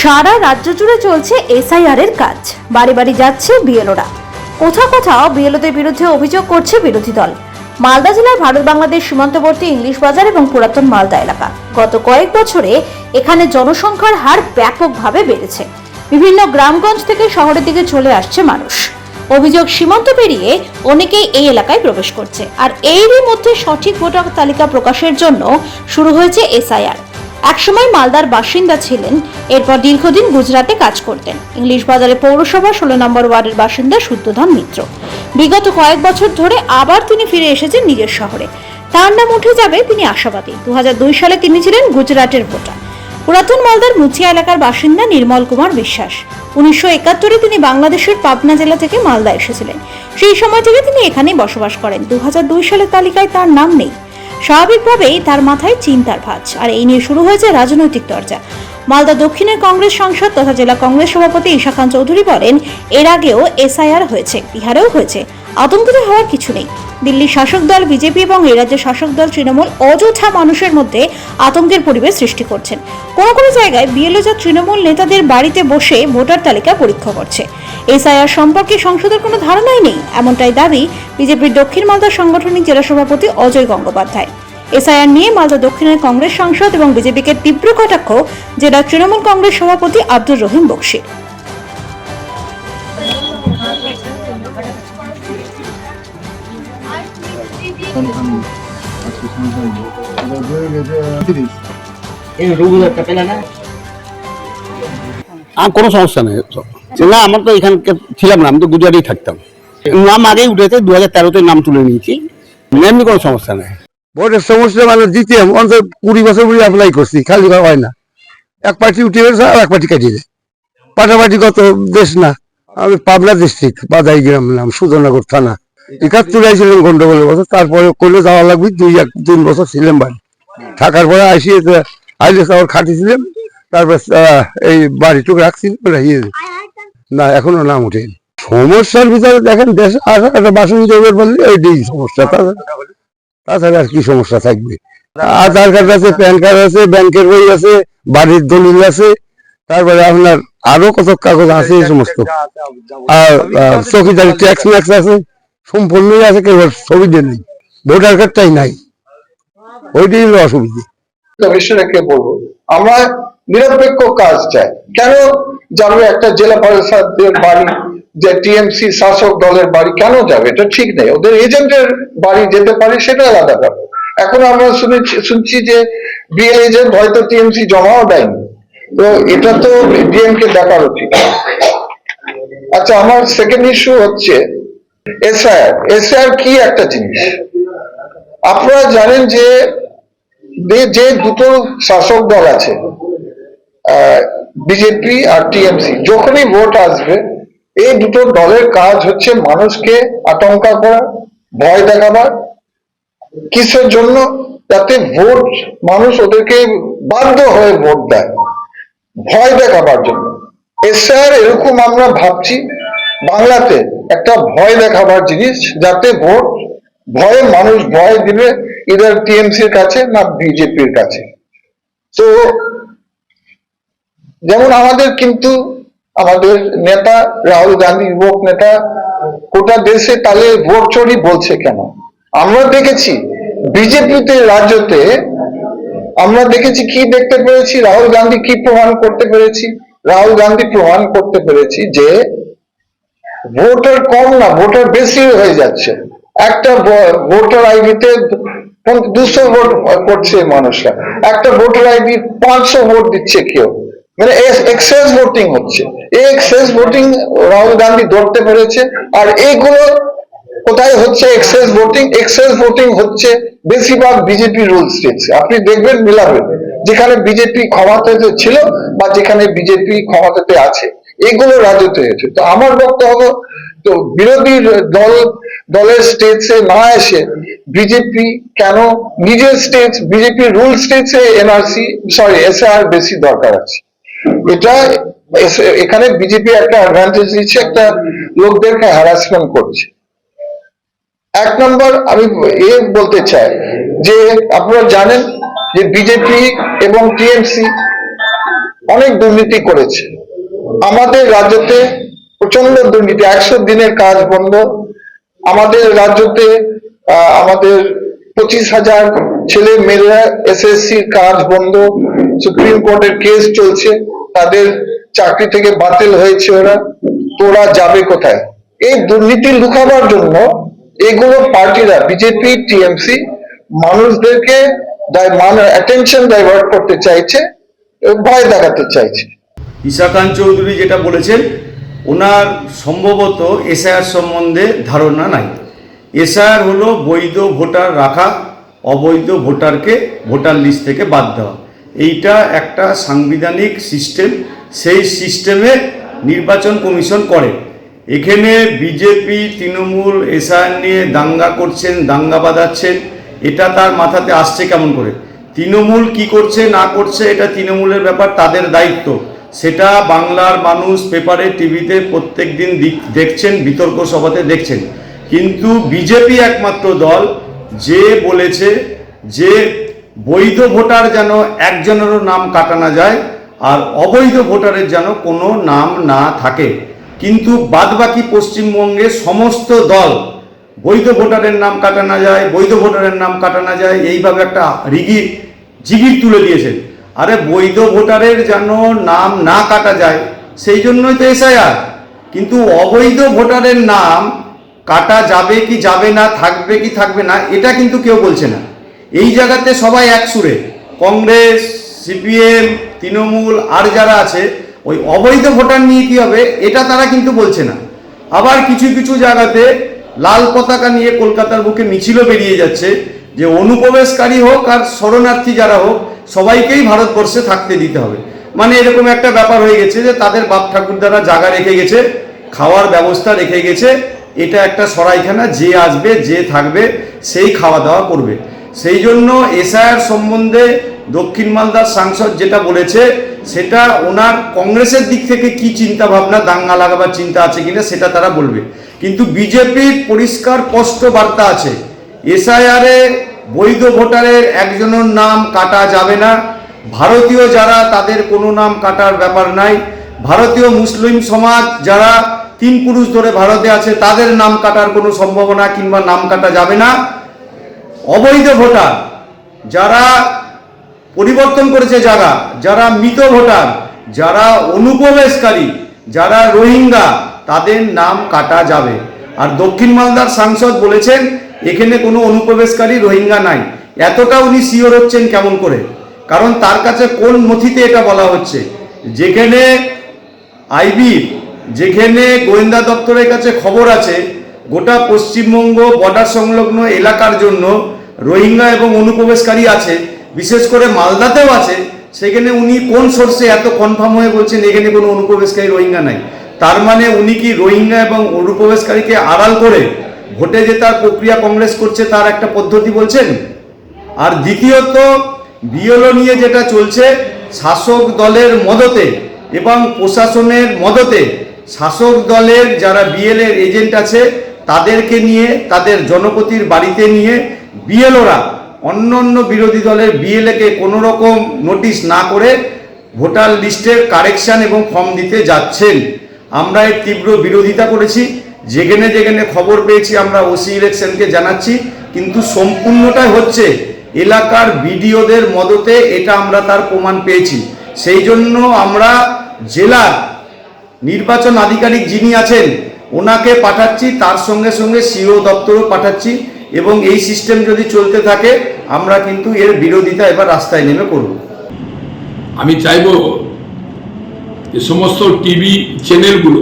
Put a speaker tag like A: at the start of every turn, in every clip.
A: সারা রাজ্য জুড়ে চলছে এসআইআর এর কাজ। বাড়ি বাড়ি যাচ্ছে বিএলওরা। কোথাও কোথাও বিএলওদের বিরুদ্ধে অভিযোগ করছে বিরোধী দল। মালদা জেলার ভারত বাংলাদেশ সীমান্তবর্তী ইংলিশ বাজার এবং পুরাতন মালদা এলাকা। গত কয়েক বছরে এখানে জনসংখ্যার হার ব্যাপকভাবে বেড়েছে। বিভিন্ন গ্রামগঞ্জ থেকে শহরের দিকে চলে আসছে মানুষ। অভিযোগ সীমান্ত পেরিয়ে অনেকেই এই এলাকায় প্রবেশ করছে। আর এরই মধ্যে সঠিক ভোটার তালিকা প্রকাশের জন্য শুরু হয়েছে এসআইআর। একসময় মালদার বাসিন্দা ছিলেন, এরপর দীর্ঘদিন গুজরাটে কাজ করতেন। ইংলিশ বাজারে পৌরসভা ষোলো নম্বর ওয়ার্ডের বাসিন্দা শুদ্ধধন মিত্র। বিগত কয়েক বছর ধরে আবার তিনি ফিরে এসেছেন নিজের শহরে। তার নাম উঠে যাবে তিনি আশাবাদী। দু সালে তিনি ছিলেন গুজরাটের ভোটার। পুরাতন মালদার মুচিয়া এলাকার বাসিন্দা নির্মল কুমার বিশ্বাস। উনিশশো একাত্তরে তিনি বাংলাদেশের পাবনা জেলা থেকে মালদা এসেছিলেন। সেই সময় থেকে তিনি এখানেই বসবাস করেন। দু সালের তালিকায় তার নাম নেই। স্বাভাবিকভাবেই তার মাথায় চিন্তার ভাঁজ। আর এই নিয়ে শুরু হয়েছে রাজনৈতিক চর্চা। মালদা দক্ষিণের কংগ্রেস সাংসদ তথা জেলা কংগ্রেস সভাপতি ঈশা খান চৌধুরী বলেন, এর আগেও এসআইআর হয়েছে, বিহারেও হয়েছে। আতঙ্কিত হওয়ার কিছু নেই। দিল্লির শাসক দল, বিজেপি এবং এই রাজ্যের শাসক দল তৃণমূল অযথা মানুষের মধ্যে আতঙ্কের পরিবেশ সৃষ্টি করছেন। কোনো কোনো জায়গায় বিএলও যা তৃণমূল নেতাদের বাড়িতে বসে ভোটার তালিকা পরীক্ষা করছে। এসআইআর সম্পর্কে সংসদের কোনো ধারণাই নেই। এমনটাই দাবি বিজেপির দক্ষিণ মালদা সাংগঠনিক জেলা সভাপতি অজয় গঙ্গোপাধ্যায়। এসআইআর নিয়ে মালদা দক্ষিণের কংগ্রেস সাংসদ এবং বিজেপিকে তীব্র কটাক্ষ জেলা তৃণমূল কংগ্রেস সভাপতি আব্দুর রহিম বক্সির।
B: আর কোনো সমস্যা নেই। না, আমার তো এখানকার ছিলাম না, আমি তো গুজরাটেই থাকতাম। নাম আগেই উঠেছে দু হাজার তেরোতে নাম তুলে নিয়েছি। এমনি কোনো সমস্যা নেই।
C: ভোটের সমস্যা মানে দিতে অন্তত কুড়ি বছর ধরে অ্যাপ্লাই করছি, খালি হয় না। এক পার্টি উঠে গেছে আর এক পার্টি কাটিয়ে দেয়। পাটাপাটি কত দেশ না, আমি পাবনা ডিস্ট্রিক্ট বাদাই গ্রাম নাম, সুধনগর থানা। একাত্তর আইছিলাম গন্ডগোলের বছর, তারপরে করলে যাওয়া লাগবে, দুই এক তিন বছর ছিলাম বাড়ি। থাকার পরে আসি আইলে আবার খাটিছিলাম। তারপর এই বাড়িটুকু রাখছি না, এখনও নাম সমস্যার ভিতরে দেখেন, দেশ একটা বাসন সমস্যা। তাছাড়া আর সমস্যা থাকবে? আধার কার্ড আছে, প্যান কার্ড আছে, ব্যাংকের বই আছে, বাড়ির দলিল আছে। তারপরে আপনার আরও কত কাগজ আছে এই সমস্ত। আর চৌকিদারি ট্যাক্স ম্যাক্স আছে, সম্পূর্ণই আছে কেবল দেন নেই। ভোটার কার্ডটাই নাই। ওইটাই অসুবিধা।
D: কমিশনারকে বলব। আমরা নিরপেক্ষ কাজ চাই। কেন যাবে একটা জেলা পরিষদের বাড়ি, যে টিএমসি শাসক দলের বাড়ি, কেন যাবে? এটা ঠিক নেই। ওদের এজেন্টের বাড়ি যেতে পারে, সেটা আলাদা ব্যাপার। এখন আমরা শুনেছি, শুনছি যে বিএল এজেন্ট হয়তো টিএমসি জমাও দেয়নি। তো এটা তো ডিএম কে দেখার উচিত আচ্ছা আমার সেকেন্ড ইস্যু হচ্ছে এসআইআর। এসআইআর কি একটা জিনিস? আপনারা জানেন যে- যে দুটো শাসক দল আছে বিজেপি আর টিএমসি। যখনই ভোট আসবে, এই দুটো দলের কাজ হচ্ছে মানুষকে আতঙ্কা করা, ভয় দেখাবার, কিসের জন্য? যাতে ভোট, মানুষ ওদেরকে বাধ্য হয়ে ভোট দেয়। ভয় দেখাবার জন্য। এসআর এরকম আমরা ভাবছি, বাংলাতে একটা ভয় দেখাবার জিনিস, যাতে ভোট, ভয়ে মানুষ ভয় দিবে ইদার টিএমসির কাছে না বিজেপির কাছে। তো যেমন আমাদের কিন্তু আমাদের নেতা রাহুল গান্ধী, যুবক নেতা, গোটা দেশে তাহলে ভোট চোরই বলছে কেন? আমরা দেখেছি বিজেপিতে, রাজ্যতে আমরা দেখেছি কি দেখতে পেরেছি? রাহুল গান্ধী কি প্রমাণ করতে পেরেছি? রাহুল গান্ধী প্রমাণ করতে পেরেছি যে ভোটার কম না, ভোটার বেশি হয়ে যাচ্ছে। একটা ভোটার আইডিতে দুশো ভোট করছে মানুষরা। একটা ভোটার আইডি পাঁচশো ভোট দিচ্ছে কেউ। মানে এক্সেস ভোটিং হচ্ছে। এই এক্সেস ভোটিং রাহুল গান্ধী ধরতে পেরেছে, আর এইগুলো কোথায় হচ্ছে এক্সেস ভোটিং এক্সেস ভোটিং হচ্ছে বেশিরভাগ বিজেপি রুল স্টেটস আপনি দেখবেন মিলাবেন যেখানে বিজেপি ক্ষমতাতে ছিল বা যেখানে বিজেপি ক্ষমতাতে আছে, এগুলো রাজত্ব হয়েছে তো আমার বক্তব্য, তো বিরোধী দল, দলের স্টেটসে না এসে বিজেপি কেন নিজের স্টেট বিজেপি রুল স্টেটসে এনআরসি সরি এসআর বেশি দরকার আছে। এটা এখানে বিজেপি একটা অ্যাডভান্টেজ দিচ্ছে, একটা লোকদেরকে হ্যারাসমেন্ট করছে। এক নম্বর, আমি এ বলতে চাই যে, আপনারা জানেন যে বিজেপি এবং টিএমসি অনেক দুর্নীতি করেছে। আমাদের রাজ্যতে প্রচণ্ড দুর্নীতি, একশো দিনের কাজ বন্ধ। আমাদের রাজ্যতে আমাদের পঁচিশ হাজার ছেলে মেয়েরা এসএসসি কাজ বন্ধ। সুপ্রিম কোর্টের কেস চলছে, তাদের চাকরি থেকে বাতিল হয়েছে ওরা তোরা যাবে কোথায়? এই দুর্নীতি লুকাবার জন্য এগুলো পার্টিরা বিজেপি টিএমসি মানুষদেরকে অ্যাটেনশন ডাইভার্ট করতে চাইছে ভয় দেখাতে চাইছে।
E: ঈশা চৌধুরী যেটা বলেছেন, ওনার সম্ভবত এসআইআর সম্বন্ধে ধারণা নাই। এসআইআর হলো বৈধ ভোটার রাখা, অবৈধ ভোটারকে ভোটার লিস্ট থেকে বাদ দেওয়া। এইটা একটা সাংবিধানিক সিস্টেম, সেই সিস্টেমে নির্বাচন কমিশন করে। এখানে বিজেপি, তৃণমূল এসআইআর নিয়ে দাঙ্গা করছেন, দাঙ্গা বাঁধাচ্ছেন, এটা তার মাথাতে আসছে কেমন করে? তৃণমূল কি করছে, না করছে, এটা তৃণমূলের ব্যাপার, তাদের দায়িত্ব। সেটা বাংলার মানুষ পেপারে, টিভিতে প্রত্যেক দিন দেখছেন, বিতর্ক সভাতে দেখছেন। কিন্তু বিজেপি একমাত্র দল, যে বলেছে যে বৈধ ভোটার যেন একজনেরও নাম কাটানো যায় আর অবৈধ ভোটারের যেন কোনো নাম না থাকে। কিন্তু বাদবাকি পশ্চিমবঙ্গে সমস্ত দল বৈধ ভোটারের নাম কাটানো যায়, বৈধ ভোটারের নাম কাটানো যায়, এইভাবে একটা রিগি জিগির তুলে দিয়েছেন। আরে বৈধ ভোটারের যেন নাম না কাটা যায়, সেই জন্যই তো এসআইআর। কিন্তু অবৈধ ভোটারের নাম কাটা যাবে কি যাবে না, থাকবে কি থাকবে না, এটা কিন্তু কেউ বলছে না। এই জায়গাতে সবাই এক সুরে। কংগ্রেস, সিপিএম, তৃণমূল, আর যারা আছে, ওই অবৈধ ভোটার নিয়ে কি হবে, এটা তারা কিন্তু বলছে না। আবার কিছু কিছু জায়গাতে লাল পতাকা নিয়ে কলকাতার বুকে মিছিলও বেরিয়ে যাচ্ছে, যে অনুপ্রবেশকারী হোক আর শরণার্থী যারা হোক, সবাইকেই ভারতবর্ষে থাকতে দিতে হবে। মানে এরকম একটা ব্যাপার হয়ে গেছে যে তাদের বাপ ঠাকুরদারা জায়গা রেখে গেছে, খাওয়ার ব্যবস্থা রেখে গেছে, এটা একটা সরাইখানা, যে আসবে, যে থাকবে, সেই খাওয়া দাওয়া করবে। সেই জন্য এসআইআর সম্বন্ধে দক্ষিণ মালদার সাংসদ যেটা বলেছে, সেটা ওনার কংগ্রেসের দিক থেকে কি চিন্তা ভাবনা দাঙ্গা লাগাবার চিন্তা আছে কিনা সেটা তারা বলবে। কিন্তু বিজেপির পরিষ্কার স্পষ্ট বার্তা আছে, এসআইআরে বৈধ ভোটারের একজনের নাম কাটা যাবে না। ভারতীয় যারা, তাদের কোনো নাম কাটার ব্যাপার নাই। ভারতীয় মুসলিম সমাজ যারা তিন পুরুষ ধরে ভারতে আছে, তাদের নাম কাটার কোনো সম্ভাবনা কিংবা নাম কাটা যাবে না। অবৈধ ভোটার, যারা পরিবর্তন করেছে যারা যারা মৃত ভোটার, যারা অনুপ্রবেশকারী, যারা রোহিঙ্গা, তাদের নাম কাটা যাবে। আর দক্ষিণ মালদার সাংসদ বলেছেন, এখানে কোনো অনুপ্রবেশকারী রোহিঙ্গা নাই। এতটা উনি শিওর হচ্ছেন কেমন করে? কারণ তার কাছে কোন নথিতে এটা বলা হচ্ছে? যেখানে আইবি, যেখানে গোয়েন্দা দপ্তরের কাছে খবর আছে গোটা পশ্চিমবঙ্গ বর্ডার সংলগ্ন এলাকার জন্য রোহিঙ্গা এবং অনুপ্রবেশকারী আছে, বিশেষ করে মালদাতেও আছে, সেখানে উনি কোন সোর্সে এত কনফার্ম হয়ে বলছেন, এখানে কোনো অনুপ্রবেশকারী রোহিঙ্গা নাই। তার মানে উনি কি রোহিঙ্গা এবং অনুপ্রবেশকারীকে আড়াল করে ভোটে জেতার প্রক্রিয়া কংগ্রেস করছে তার একটা পদ্ধতি বলছেন? আর দ্বিতীয়ত, বিএলও নিয়ে যেটা চলছে, শাসক দলের মদতে এবং প্রশাসনের মদতে শাসক দলের যারা বিএল এর এজেন্ট আছে তাদেরকে নিয়ে, তাদের জনপতির বাড়িতে নিয়ে বিএলওরা, অন্য অন্য বিরোধী দলের বিএলএকে কোনো রকম নোটিশ না করে ভোটার লিস্টের কারেকশন এবং ফর্ম দিতে যাচ্ছেন। আমরা এর তীব্র বিরোধিতা করেছি। যেখানে যেখানে খবর পেয়েছি আমরা ওসি ইলেকশনকে জানাচ্ছি। কিন্তু সম্পূর্ণটাই হচ্ছে এলাকার বিডিওদের মদতে এটা আমরা তার প্রমাণ পেয়েছি। সেই জন্য আমরা জেলার নির্বাচন আধিকারিক যিনি আছেন ওনাকে পাঠাচ্ছি, তার সঙ্গে সঙ্গে সিও দপ্তরও পাঠাচ্ছি এবং এই সিস্টেম যদি চলতে থাকে, আমরা কিন্তু এর বিরোধিতা এবার রাস্তায় নেমে করব
F: আমি চাইব যে সমস্ত টিভি চ্যানেলগুলো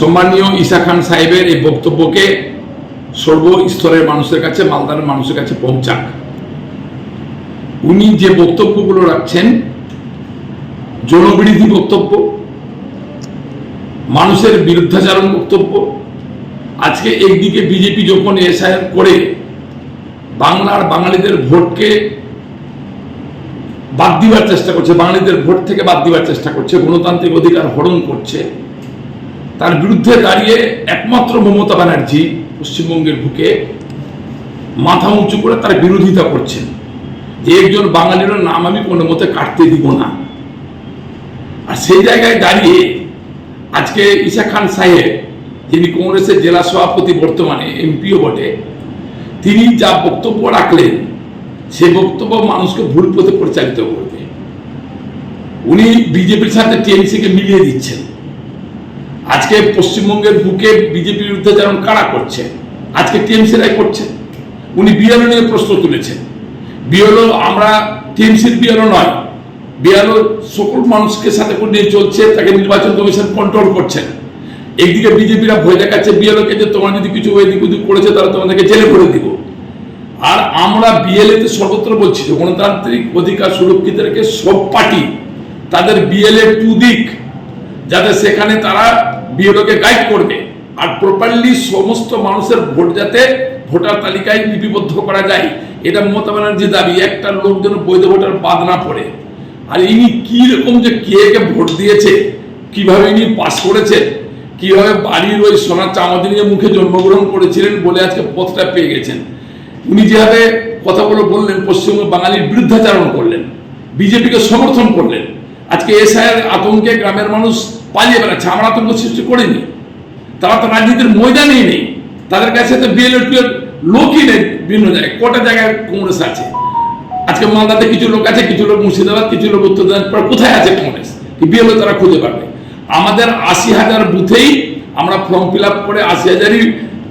F: সম্মানীয় ঈশা খান সাহেবের এই বক্তব্যকে সর্বস্তরের মানুষের কাছে, মালদার মানুষের কাছে পৌঁছাক। উনি যে বক্তব্যগুলো রাখছেন, জনবিরোধী বক্তব্য মানুষের বিরুদ্ধাচারণ বক্তব্য। আজকে একদিকে বিজেপি যখন এসআইআর করে, বাংলার বাঙালিদের ভোটকে বাদ দিবার চেষ্টা করছে, বাঙালিদের ভোট থেকে বাদ দিবার চেষ্টা করছে, গণতান্ত্রিক অধিকার হরণ করছে, তার বিরুদ্ধে দাঁড়িয়ে একমাত্র মমতা ব্যানার্জি পশ্চিমবঙ্গের বুকে মাথা উঁচু করে তার বিরোধিতা করছেন। যে একজন বাঙালির নাম আমি কোনো মতে কাটতে দিব না। আর সেই জায়গায় দাঁড়িয়ে আজকে ঈশা খান সাহেব, যিনি কংগ্রেসের জেলা সভাপতি বর্তমানে এমপিও বটে, তিনি যা বক্তব্য রাখলেন, সে বক্তব্য মানুষকে ভুল পথে পরিচালিত করবে। উনি বিজেপির সাথে টিএমসিকে মিলিয়ে দিচ্ছেন। আজকে পশ্চিমবঙ্গের বুকে বিজেপির বিরুদ্ধে যেমন কারা করছে আজকে টিএমসি রায় করছে উনি বিএলও নিয়ে প্রশ্ন তুলেছেন। বিএলও আমরা, টিএমসির বিএলও নয় বিএলও সকল মানুষকে সাথে নিয়ে চলছে, তাকে নির্বাচন কমিশন কন্ট্রোল করছেন একদিকে বিজেপিরা ভয় দেখাচ্ছে বিএলওকে যে তোমরা যদি কিছু এদিক ওদিক করেছে, তাহলে তোমাদেরকে জেলে করে দিব। আর আমরা বিএলএ তে সর্বত্র বলছি যে, গণতান্ত্রিক অধিকার সুরক্ষিত রেখে সব পার্টি তাদের বিএলএ টু দিক যাতে সেখানে তারা বিএলওকে গাইড করবে। আর প্রপারলি সমস্ত মানুষের ভোট যাতে ভোটার তালিকায় লিপিবদ্ধ করা যায়, এটা মমতা ব্যানার্জির দাবি। একটা লোক যেন বৈধ ভোটার বাদ না পড়ে। আর ইনি কি রকম যে কে কে ভোট দিয়েছে, কীভাবে ইনি পাস করেছে, কীভাবে বাড়ির ওই সোনার চামচ নিয়ে মুখে জন্মগ্রহণ করেছিলেন বলে আজকে পথটা পেয়ে গেছেন। উনি যেভাবে কথাগুলো বললেন, পশ্চিমবঙ্গ বাঙালির বিরুদ্ধাচারণ করলেন, বিজেপিকে সমর্থন করলেন, আজকে এসআইয়ের আতঙ্কে গ্রামের মানুষ পালিয়ে বেড়াচ্ছে, আমরা আতঙ্ক সৃষ্টি করিনি। তারা তো রাজনীতির ময়দানেই নেই, তাদের কাছে তো বিএলএ লোকই নেই বিভিন্ন জায়গায়, কটা জায়গায় কংগ্রেস আছে। আজকে মালদাতে কিছু লোক আছে, কিছু লোক মুর্শিদাবাদ, কিছু লোক উত্তর দিনাজপুর কোথায় আছে কংগ্রেস? বিএলও তারা খুঁজে পাবে। আমাদের আশি হাজার বুথেই আমরা ফর্ম ফিল আপ করে আশি হাজারই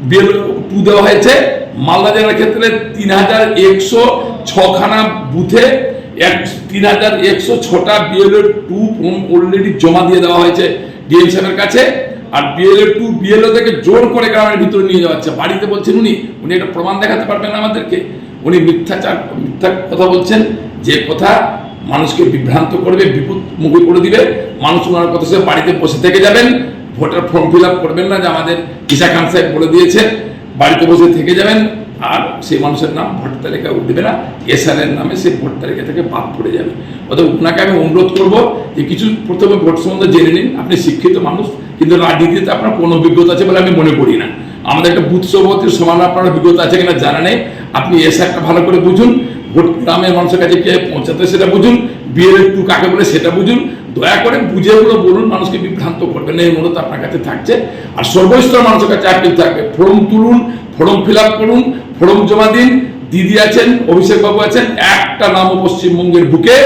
F: বিএলও টু দেওয়া হয়েছে। মালদা জেলার ক্ষেত্রে তিন হাজার একশো ছখানা বুথে এক তিন হাজার একশো ছটা বিএলও টু ফর্ম অলরেডি জমা দিয়ে দেওয়া হয়েছে। ডিএম সাহেবের কাছে আর বিএলএ টু বিএলও থেকে জোর করে গ্রামের ভিতরে নিয়ে যাওয়া হচ্ছে। বাড়িতে বলছেন উনি উনি একটা প্রমাণ দেখাতে পারবেন আমাদেরকে। উনি মিথ্যাচার, মিথ্যা কথা বলছেন, যে কথা মানুষকে বিভ্রান্ত করবে বিপদ মুখে করে দিবে। মানুষ ওনার কথা সে বাড়িতে বসে থেকে যাবেন। ভোটার ফর্ম ফিল করবেন না যে আমাদের ঈশা খান সাহেব বলে দিয়েছে বাড়িতে বসে থেকে যাবেন। আর সেই মানুষের নাম ভোট তালিকায় উঠবে না এসআর এর নামে সেই ভোট তালিকা থেকে বাদ পড়ে যাবে। অতএব ওনাকে আমি অনুরোধ করব যে কিছু প্রথমে ভোট সম্বন্ধে জেনে নিন, আপনি শিক্ষিত মানুষ, কিন্তু রাজনীতিতে আপনার কোনো অভিজ্ঞতা আছে বলে আমি মনে করি না। আমাদের একটা বুথ সভাপতির সমান আপনার অভিজ্ঞতা আছে কিনা জানা নেই, আপনি এসআরটা ভালো করে বুঝুন, ভোট গ্রামের মানুষের কাছে কে পৌঁছাতে সেটা বুঝুন বিয়ের একটু কাকে বলে সেটা বুঝুন দয়া করে বুঝে ওগুলো বলুন, মানুষকে বিভ্রান্ত করবেন এই মূলত আপনার কাছে থাকছে। আর সর্বস্তর মানুষের কাছে অ্যাপিল থাকবে। ফর্ম তুলুন, ফর্ম ফিল করুন, ফর্ম জমা দিন। দিদি আছেন অভিষেকবাবু আছেন, একটা নামও পশ্চিমবঙ্গের বুকে।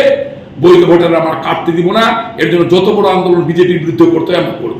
F: বৈধ ভোটার আমরা কাটতে দিব না। এর জন্য যত বড় আন্দোলন বিজেপির বিরুদ্ধে করতে আমরা করব।